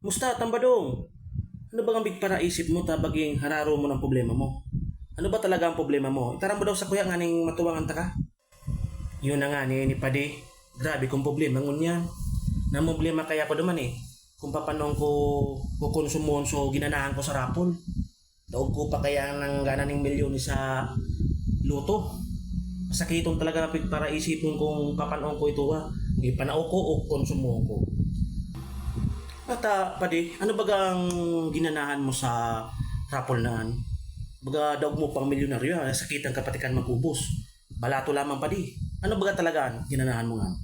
Musta, tambadong? Ano ba ang big para isip mo tabaging hararo mo ng problema mo? Ano ba talaga ang problema mo? Itaran mo daw sa kuya nga ning matuwangan ta ka? Yun na nga ni, ni Padi. Grabe kong problema ngunyan. Na problema kaya ko naman eh. Kung paano ko kukonsumon so ginanahan ko sa rapol. Daog ko pa kaya ng gana ng milyon sa luto. Masakitong talaga pig para isipin kung papanon ko ito ha. Ipanao ko o konsumo ko. At ah, padi, ano bagang ginanahan mo sa rapol na an? Baga daog mo pang milyonaryo ha, sakitan ka patikan magubos. Balato lamang padi. Ano baga talaga an, ginanahan mo nga?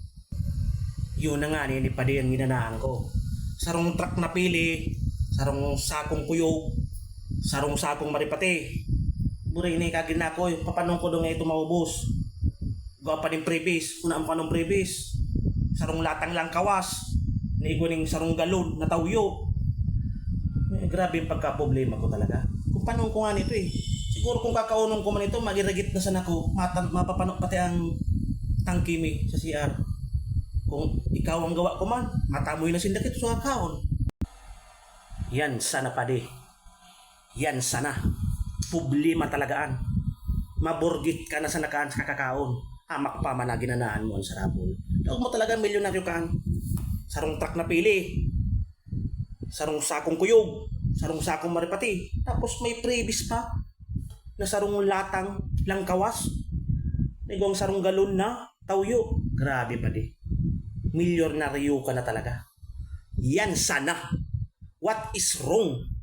Yun na nga ni, ni padi ang ginanahan ko. Sarong truck na pili, sarong sakong kuyog, sarong sakong maripati. Buray na ikagin na ko, papanong ko doon nga ito maubos. Gawa pa din previs, una ang panong previs. Sarong latang lang kawas, naigo ning sarong galon na. Eh, grabe yung pagka-problema ko talaga. Kung paano ko nga nito eh. Siguro kung kakaunong ko man ito, magiragit na sana ko, matan, mapapanok pati ang tangki mi sa CR. Kung ikaw ang gawa ko man, matamoy na sindakit sa akaon. Yan sana pa di. Yan sana. Problema talagaan. Maborgit ka na sa nakaan sa kakakaon. Hamak pa man mo ang sarapol. Huwag mo talaga milyonaryo ka. Sarong truck na pili. Sarong sakong kuyog. Sarong sakong maripati. Tapos may previs pa. Na sarong latang langkawas. Nagawang sarong galon na tawyo. Grabe pa di. Milyonaryo ka na talaga. Yan sana. What is wrong?